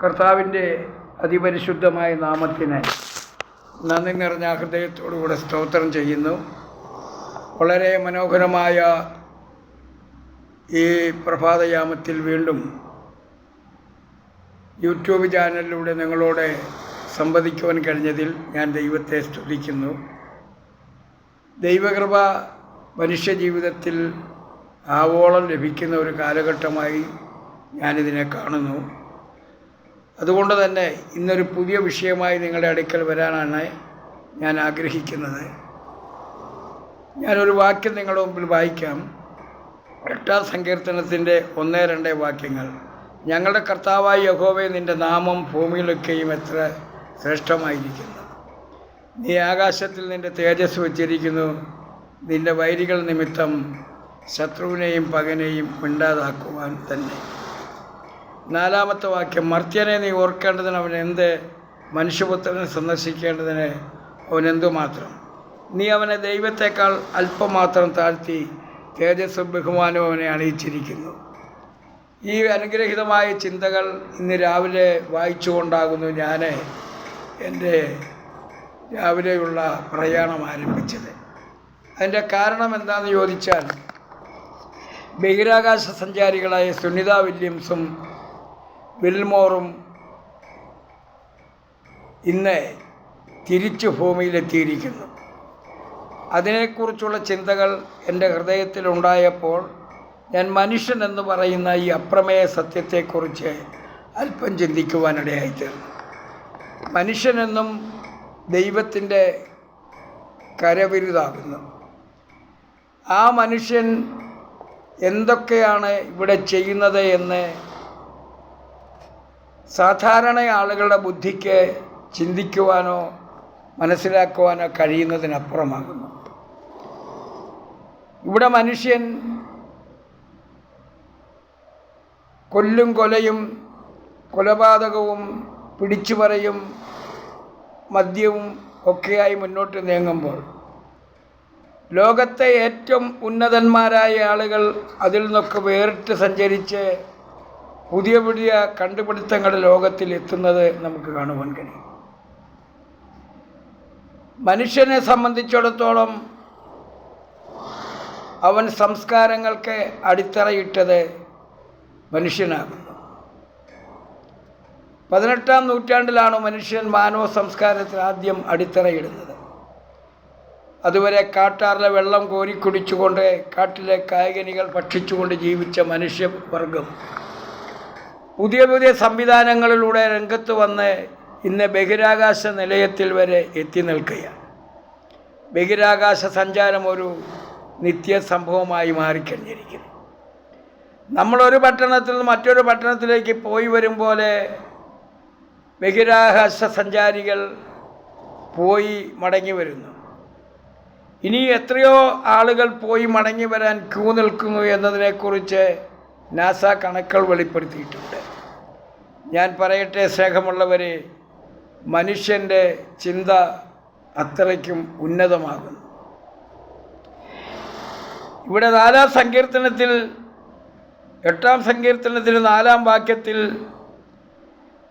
കർത്താവിന്റെ അതിപരിശുദ്ധമായ നാമത്തിന് നന്ദി നിറഞ്ഞ ഹൃദയത്തോടുകൂടെ സ്തോത്രം ചെയ്യുന്നു. വളരെ മനോഹരമായ ഈ പ്രഭാതയാമത്തിൽ വീണ്ടും യൂട്യൂബ് ചാനലിലൂടെ നിങ്ങളോട് സംവദിക്കുവാൻ കഴിഞ്ഞതിൽ ഞാൻ ദൈവത്തെ സ്തുതിക്കുന്നു. ദൈവകൃപ മനുഷ്യജീവിതത്തിൽ ആവോളം ലഭിക്കുന്ന ഒരു കാലഘട്ടമായി ഞാനിതിനെ കാണുന്നു. അതുകൊണ്ട് തന്നെ ഇന്നൊരു പുതിയ വിഷയമായി നിങ്ങളുടെ അടുക്കൽ വരാനാണ് ഞാൻ ആഗ്രഹിക്കുന്നത്. ഞാനൊരു വാക്യം നിങ്ങളുടെ മുമ്പിൽ വായിക്കാം. എട്ടാം സങ്കീർത്തനത്തിന്റെ ഒന്ന് രണ്ട് വാക്യങ്ങൾ. ഞങ്ങളുടെ കർത്താവായ യഹോവെ നിന്റെ നാമം ഭൂമിയിലൊക്കെയും എത്ര ശ്രേഷ്ഠമായിരിക്കുന്നു. നീ ആകാശത്തിൽ നിന്റെ തേജസ് വച്ചിരിക്കുന്നു. നിന്റെ വൈരികൾ നിമിത്തം ശത്രുവിനെയും പകനെയും മിണ്ടാതാക്കുവാൻ തന്നെ. നാലാമത്തെ വാക്യം മർത്യനെ നീ ഓർക്കേണ്ടതിന് അവൻ എന്ത്? മനുഷ്യപുത്രനെ സന്ദർശിക്കേണ്ടതിന് അവൻ എന്തുമാത്രം? നീ അവനെ ദൈവത്തെക്കാൾ അല്പം മാത്രം താഴ്ത്തി തേജസ്സും ബഹുമാനവും അവനെ അണിയിച്ചിരിക്കുന്നു ഈ അനുഗ്രഹീതമായ ചിന്തകൾ ഇന്ന് രാവിലെ വായിച്ചുകൊണ്ടാകുന്നു ഞാൻ എന്റെ രാവിലെയുള്ള പ്രയാണം ആരംഭിച്ചത്. അതിന്റെ കാരണം എന്താണെന്ന് ചോദിച്ചാൽ ബഹിരാകാശ സഞ്ചാരികളായ സുനിത വില്യംസും വിൽമോറും ഇന്ന് തിരിച്ചു ഭൂമിയിലെത്തിയിരിക്കുന്നു. അതിനെക്കുറിച്ചുള്ള ചിന്തകൾ എന്റെ ഹൃദയത്തിലുണ്ടായപ്പോൾ ഞാൻ മനുഷ്യൻ എന്ന് പറയുന്ന ഈ അപ്രമേയ സത്യത്തെക്കുറിച്ച് അല്പം ചിന്തിക്കുവാനിടയായിത്തീർന്നു. മനുഷ്യനെന്നും ദൈവത്തിന്റെ കരവിരുതാകുന്നു. ആ മനുഷ്യൻ എന്തൊക്കെയാണ് ഇവിടെ ചെയ്യുന്നത് എന്ന് സാധാരണ ആളുകളുടെ ബുദ്ധിക്ക് ചിന്തിക്കുവാനോ മനസ്സിലാക്കുവാനോ കഴിയുന്നതിനപ്പുറമാകുന്നു. ഇവിടെ മനുഷ്യൻ കൊല്ലും കൊലയും കൊലപാതകവും പിടിച്ചുപറയും മദ്യവും ഒക്കെയായി മുന്നോട്ട് നീങ്ങുമ്പോൾ ലോകത്തെ ഏറ്റവും ഉന്നതന്മാരായ ആളുകൾ അതിൽ നിന്നൊക്കെ വേറിട്ട് സഞ്ചരിച്ച് പുതിയ പുതിയ കണ്ടുപിടുത്തങ്ങൾ ലോകത്തിൽ എത്തുന്നത് നമുക്ക് കാണുവാൻ കഴിയും. മനുഷ്യനെ സംബന്ധിച്ചിടത്തോളം അവൻ സംസ്കാരങ്ങൾക്ക് അടിത്തറയിട്ടത് മനുഷ്യനാകുന്നു. പതിനെട്ടാം നൂറ്റാണ്ടിലാണ് മനുഷ്യൻ മാനവ സംസ്കാരത്തിന് ആദ്യം അടിത്തറയിടുന്നത്. അതുവരെ കാട്ടാറിലെ വെള്ളം കോരി കുടിച്ചുകൊണ്ട് കാട്ടിലെ കായകനികൾ ഭക്ഷിച്ചുകൊണ്ട് ജീവിച്ച മനുഷ്യവർഗം പുതിയ പുതിയ സംവിധാനങ്ങളിലൂടെ രംഗത്ത് വന്ന് ഇന്ന് ബഹിരാകാശ നിലയത്തിൽ വരെ എത്തി നിൽക്കുകയാണ്. ബഹിരാകാശ സഞ്ചാരം ഒരു നിത്യ സംഭവമായി മാറിക്കഴിഞ്ഞിരിക്കുന്നു. നമ്മളൊരു പട്ടണത്തിൽ നിന്ന് മറ്റൊരു പട്ടണത്തിലേക്ക് പോയി വരും പോലെ ബഹിരാകാശ സഞ്ചാരികൾ പോയി മടങ്ങി വരുന്നു. ഇനി എത്രയോ ആളുകൾ പോയി മടങ്ങി വരാൻ ക്യൂ നിൽക്കുന്നു എന്നതിനെക്കുറിച്ച് നാസ കണക്കുകൾ വെളിപ്പെടുത്തിയിട്ടുണ്ട്. ഞാൻ പറയട്ടെ സ്നേഹമുള്ളവരെ മനുഷ്യന്റെ ചിന്ത അത്രയ്ക്കും ഉന്നതമാകുന്നു. ഇവിടെ നാലാം സങ്കീർത്തനത്തിൽ എട്ടാം സങ്കീർത്തനത്തിൽ നാലാം വാക്യത്തിൽ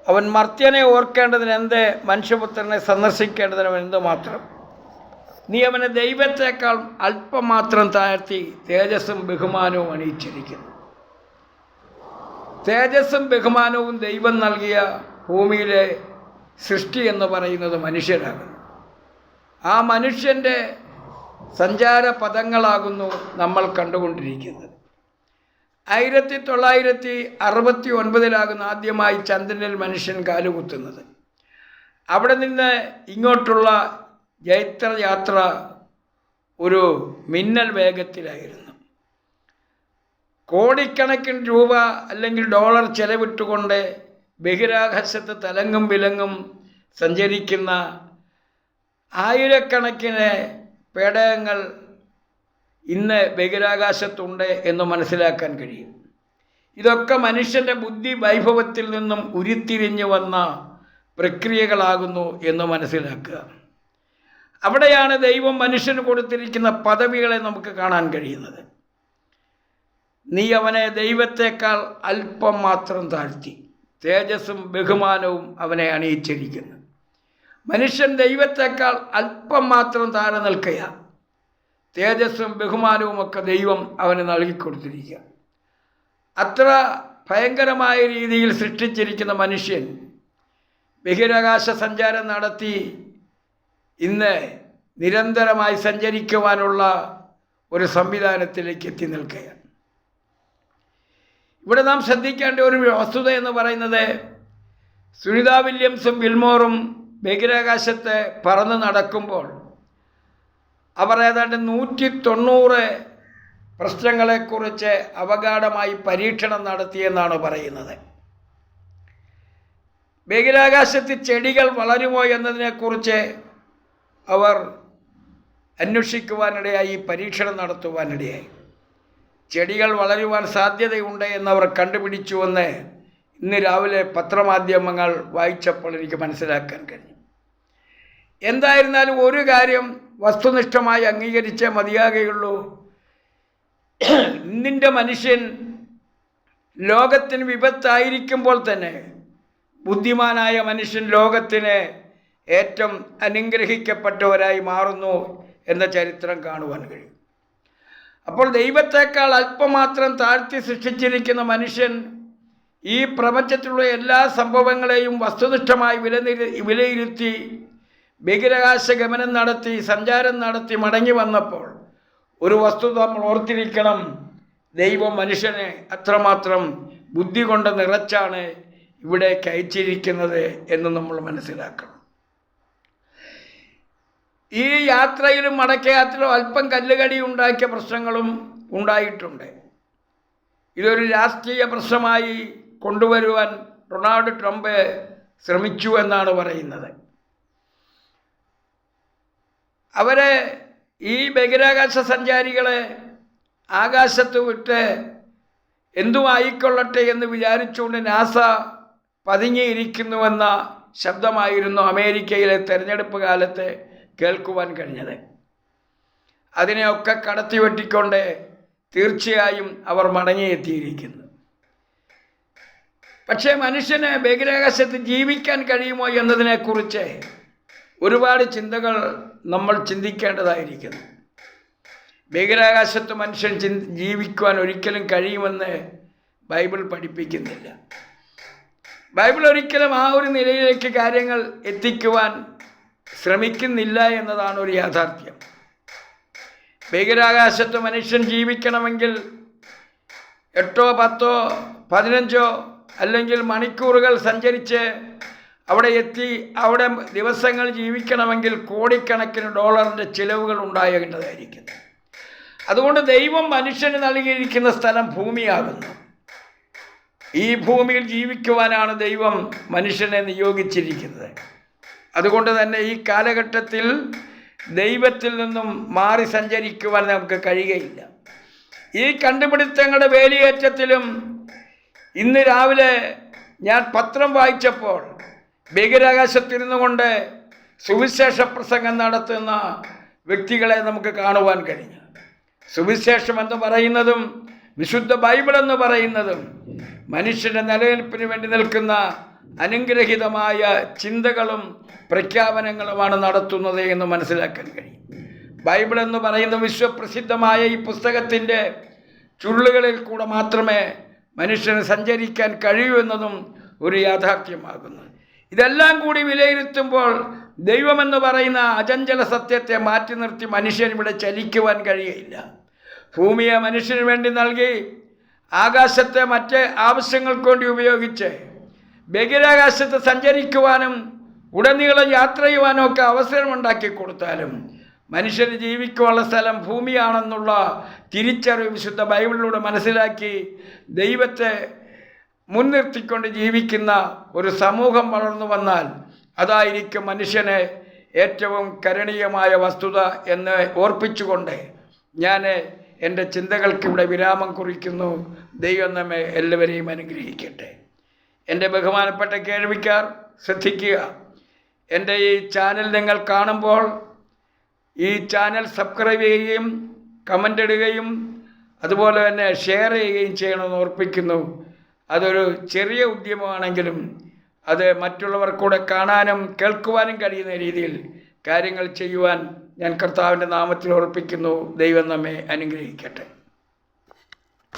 അവൻ മർത്യനെ ഓർക്കേണ്ടതിന് എന്ത് മനുഷ്യപുത്രനെ സന്ദർശിക്കേണ്ടതിന് എന്ത് മാത്രം? നീ അവനെ ദൈവത്തെക്കാൾ അല്പം മാത്രം താഴ്ത്തി തേജസ്സും ബഹുമാനവും അണിയിച്ചിരിക്കുന്നു. തേജസ്സും ബഹുമാനവും ദൈവം നൽകിയ ഭൂമിയിലെ സൃഷ്ടി എന്ന് പറയുന്നത് മനുഷ്യരാകുന്നു ആ മനുഷ്യന്റെ സഞ്ചാര പദങ്ങളാകുന്നു നമ്മൾ കണ്ടുകൊണ്ടിരിക്കുന്നത്. ആയിരത്തി തൊള്ളായിരത്തി അറുപത്തി ഒൻപതിലാകുന്ന ആദ്യമായി ചന്ദ്രനിൽ മനുഷ്യൻ കാലുകുത്തുന്നത്. അവിടെ നിന്ന് ഇങ്ങോട്ടുള്ള ജൈത്രയാത്ര ഒരു മിന്നൽ വേഗത്തിലായിരുന്നു. കോടിക്കണക്കിന് രൂപ അല്ലെങ്കിൽ ഡോളർ ചെലവിട്ടുകൊണ്ട് ബഹിരാകാശത്ത് തലങ്ങും വിലങ്ങും സഞ്ചരിക്കുന്ന ആയിരക്കണക്കിന് പേടകങ്ങൾ ഇന്ന് ബഹിരാകാശത്തുണ്ട് എന്ന് മനസ്സിലാക്കാൻ കഴിയും. ഇതൊക്കെ മനുഷ്യന്റെ ബുദ്ധി വൈഭവത്തിൽ നിന്നും ഉരുത്തിരിഞ്ഞു വന്ന പ്രക്രിയകളാകുന്നു എന്ന് മനസ്സിലാക്കുക. അവിടെയാണ് ദൈവം മനുഷ്യന് കൊടുത്തിരിക്കുന്ന പദവികളെ നമുക്ക് കാണാൻ കഴിയുന്നത്. നീ അവനെ ദൈവത്തെക്കാൾ അല്പം മാത്രം താഴ്ത്തി. തേജസ്സും ബഹുമാനവും അവനെ അണിയിച്ചിരിക്കുന്നു. മനുഷ്യൻ ദൈവത്തെക്കാൾ അല്പം മാത്രം താഴെ നിൽക്കുക തേജസ്സും ബഹുമാനവും ഒക്കെ ദൈവം അവന് നൽകിക്കൊടുത്തിരിക്കുക. അത്ര ഭയങ്കരമായ രീതിയിൽ സൃഷ്ടിച്ചിരിക്കുന്ന മനുഷ്യൻ ബഹിരാകാശ സഞ്ചാരം നടത്തി ഇന്ന് നിരന്തരമായി സഞ്ചരിക്കുവാനുള്ള ഒരു സംവിധാനത്തിലേക്ക് എത്തി നിൽക്കുകയാണ് ഇവിടെ നാം ശ്രദ്ധിക്കേണ്ട ഒരു വസ്തുത എന്ന് പറയുന്നത് സുനിത വില്യംസും വിൽമോറും ബഹിരാകാശത്ത് പറന്ന് നടക്കുമ്പോൾ അവർ ഏതാണ്ട് നൂറ്റി തൊണ്ണൂറ് പ്രശ്നങ്ങളെക്കുറിച്ച് അവഗാഢമായി പരീക്ഷണം നടത്തിയെന്നാണ് പറയുന്നത്. ബഹിരാകാശത്ത് ചെടികൾ വളരുമോ എന്നതിനെക്കുറിച്ച് അവർ അന്വേഷിക്കുവാനിടയായി പരീക്ഷണം നടത്തുവാനിടയായി. ചെടികൾ വളരുവാൻ സാധ്യതയുണ്ട് എന്നവർ കണ്ടുപിടിച്ചുവെന്ന് ഇന്ന് രാവിലെ പത്രമാധ്യമങ്ങൾ വായിച്ചപ്പോൾ എനിക്ക് മനസ്സിലാക്കാൻ കഴിഞ്ഞു. എന്തായിരുന്നാലും ഒരു കാര്യം വസ്തുനിഷ്ഠമായി അംഗീകരിച്ചേ മതിയാകുകയുള്ളൂ. ഇന്നിന്റെ മനുഷ്യൻ ലോകത്തിന് വിപത്തായിരിക്കുമ്പോൾ തന്നെ ബുദ്ധിമാനായ മനുഷ്യൻ ലോകത്തിന് ഏറ്റവും അനുഗ്രഹിക്കപ്പെട്ടവരായി മാറുന്നു എന്ന ചരിത്രം കാണുവാൻ കഴിയും. അപ്പോൾ ദൈവത്തെക്കാൾ അല്പമാത്രം താഴ്ത്തി സൃഷ്ടിച്ചിരിക്കുന്ന മനുഷ്യൻ ഈ പ്രപഞ്ചത്തിലുള്ള എല്ലാ സംഭവങ്ങളെയും വസ്തുനിഷ്ഠമായി വിലനിരു വിലയിരുത്തി ബഹിരാകാശ ഗമനം നടത്തി സഞ്ചാരം നടത്തി മടങ്ങി വന്നപ്പോൾ ഒരു വസ്തുത നമ്മൾ ഓർത്തിരിക്കണം. ദൈവം മനുഷ്യനെ അത്രമാത്രം ബുദ്ധി കൊണ്ട് നിറച്ചാണ് ഇവിടെ കയറ്റിയിരിക്കുന്നത് എന്ന് നമ്മൾ മനസ്സിലാക്കണം. ഈ യാത്രയിലും മടക്കയാത്രയിലും അല്പം കല്ലുകടി ഉണ്ടാക്കിയ പ്രശ്നങ്ങളും ഉണ്ടായിട്ടുണ്ട്. ഇതൊരു രാഷ്ട്രീയ പ്രശ്നമായി കൊണ്ടുവരുവാൻ ഡൊണാൾഡ് ട്രംപ് ശ്രമിച്ചു എന്നാണ് പറയുന്നത്. അവരെ ഈ ബഹിരാകാശ സഞ്ചാരികളെ ആകാശത്ത് വിട്ട് എന്തും ആയിക്കൊള്ളട്ടെ എന്ന് വിചാരിച്ചുകൊണ്ട് നാസ പതുങ്ങിയിരിക്കുന്നുവെന്ന ശബ്ദമായിരുന്നു അമേരിക്കയിലെ തെരഞ്ഞെടുപ്പ് കാലത്ത് കേൾക്കുവാൻ കഴിഞ്ഞത്. അതിനെയൊക്കെ കടത്തി വെട്ടിക്കൊണ്ട് തീർച്ചയായും അവർ മടങ്ങിയെത്തിയിരിക്കുന്നു. പക്ഷേ മനുഷ്യന് ബഹിരാകാശത്ത് ജീവിക്കാൻ കഴിയുമോ എന്നതിനെക്കുറിച്ച് ഒരുപാട് ചിന്തകൾ നമ്മൾ ചിന്തിക്കേണ്ടതായിരിക്കുന്നു. ബഹിരാകാശത്ത് മനുഷ്യൻ ജീവിക്കുവാൻ ഒരിക്കലും കഴിയുമെന്ന് ബൈബിൾ പഠിപ്പിക്കുന്നില്ല. ബൈബിൾ ഒരിക്കലും ആ ഒരു നിലയിലേക്ക് കാര്യങ്ങൾ എത്തിക്കുവാൻ ശ്രമിക്കുന്നില്ല എന്നതാണ് ഒരു യാഥാർത്ഥ്യം. ബഹിരാകാശത്ത് മനുഷ്യൻ ജീവിക്കണമെങ്കിൽ എട്ടോ പത്തോ പതിനഞ്ചോ അല്ലെങ്കിൽ മണിക്കൂറുകൾ സഞ്ചരിച്ച് അവിടെ എത്തി അവിടെ ദിവസങ്ങൾ ജീവിക്കണമെങ്കിൽ കോടിക്കണക്കിന് ഡോളറിന്റെ ചിലവുകൾ ഉണ്ടാകേണ്ടതായിരിക്കുന്നു അതുകൊണ്ട് ദൈവം മനുഷ്യന് നൽകിയിരിക്കുന്ന സ്ഥലം ഭൂമിയാകുന്നു. ഈ ഭൂമിയിൽ ജീവിക്കുവാനാണ് ദൈവം മനുഷ്യനെ നിയോഗിച്ചിരിക്കുന്നത്. അതുകൊണ്ട് തന്നെ ഈ കാലഘട്ടത്തിൽ ദൈവത്തിൽ നിന്നും മാറി സഞ്ചരിക്കുവാൻ നമുക്ക് കഴിയുകയില്ല. ഈ കണ്ടുപിടുത്തങ്ങളുടെ വേലിയേറ്റത്തിലും ഇന്ന് രാവിലെ ഞാൻ പത്രം വായിച്ചപ്പോൾ ബഹിരാകാശത്തിരുന്നു കൊണ്ട് സുവിശേഷ പ്രസംഗം നടത്തുന്ന വ്യക്തികളെ നമുക്ക് കാണുവാൻ കഴിഞ്ഞു. സുവിശേഷം എന്ന് പറയുന്നതും വിശുദ്ധ ബൈബിൾ എന്ന് പറയുന്നതും മനുഷ്യന്റെ നിലനിൽപ്പിന് വേണ്ടി നിൽക്കുന്ന അനുഗ്രഹീതമായ ചിന്തകളും പ്രഖ്യാപനങ്ങളുമാണ് നടത്തുന്നത് എന്ന് മനസ്സിലാക്കാൻ കഴിയും. ബൈബിൾ എന്ന് പറയുന്ന വിശ്വപ്രസിദ്ധമായ ഈ പുസ്തകത്തിന്റെ ചുള്ളുകളിൽ കൂടെ മാത്രമേ മനുഷ്യന് സഞ്ചരിക്കാൻ കഴിയൂ എന്നതും ഒരു യാഥാർത്ഥ്യമാകുന്നു. ഇതെല്ലാം കൂടി വിലയിരുത്തുമ്പോൾ ദൈവമെന്ന് പറയുന്ന അചഞ്ചല സത്യത്തെ മാറ്റി നിർത്തി മനുഷ്യൻ ഇവിടെ ചലിക്കുവാൻ കഴിയയില്ല ഭൂമിയെ മനുഷ്യന് വേണ്ടി നൽകി ആകാശത്തെ മറ്റ് ആവശ്യങ്ങൾക്ക് വേണ്ടി ഉപയോഗിച്ച് ബഹിരാകാശത്ത് സഞ്ചരിക്കുവാനും ഉടനീളം യാത്ര ചെയ്യുവാനും ഒക്കെ അവസരമുണ്ടാക്കി കൊടുത്താലും മനുഷ്യന് ജീവിക്കുവാനുള്ള സ്ഥലം ഭൂമിയാണെന്നുള്ള തിരിച്ചറിവ് വിശുദ്ധ ബൈബിളിലൂടെ മനസ്സിലാക്കി ദൈവത്തെ മുൻനിർത്തിക്കൊണ്ട് ജീവിക്കുന്ന ഒരു സമൂഹം വളർന്നു വന്നാൽ അതായിരിക്കും മനുഷ്യനെ ഏറ്റവും കരണീയമായ വസ്തുത എന്ന് ഓർപ്പിച്ചുകൊണ്ട് ഞാൻ എന്റെ ചിന്തകൾക്കിവിടെ വിരാമം കുറിക്കുന്നു. ദൈവം നമ്മെ എല്ലാവരെയും അനുഗ്രഹിക്കട്ടെ. എന്റെ ബഹുമാനപ്പെട്ട കേൾവിക്കാർ ശ്രദ്ധിക്കുക. എന്റെ ഈ ചാനൽ നിങ്ങൾ കാണുമ്പോൾ ഈ ചാനൽ സബ്സ്ക്രൈബ് ചെയ്യുകയും കമന്റ് ഇടുകയും അതുപോലെ തന്നെ ഷെയർ ചെയ്യുകയും ചെയ്യണമെന്ന് ഓർപ്പിക്കുന്നു. അതൊരു ചെറിയ ഉദ്യമമാണെങ്കിലും അത് മറ്റുള്ളവർക്കൂടെ കാണാനും കേൾക്കുവാനും കഴിയുന്ന രീതിയിൽ കാര്യങ്ങൾ ചെയ്യുവാൻ ഞാൻ കർത്താവിന്റെ നാമത്തിൽ ഉറപ്പിക്കുന്നു ദൈവം നമ്മെ അനുഗ്രഹിക്കട്ടെ.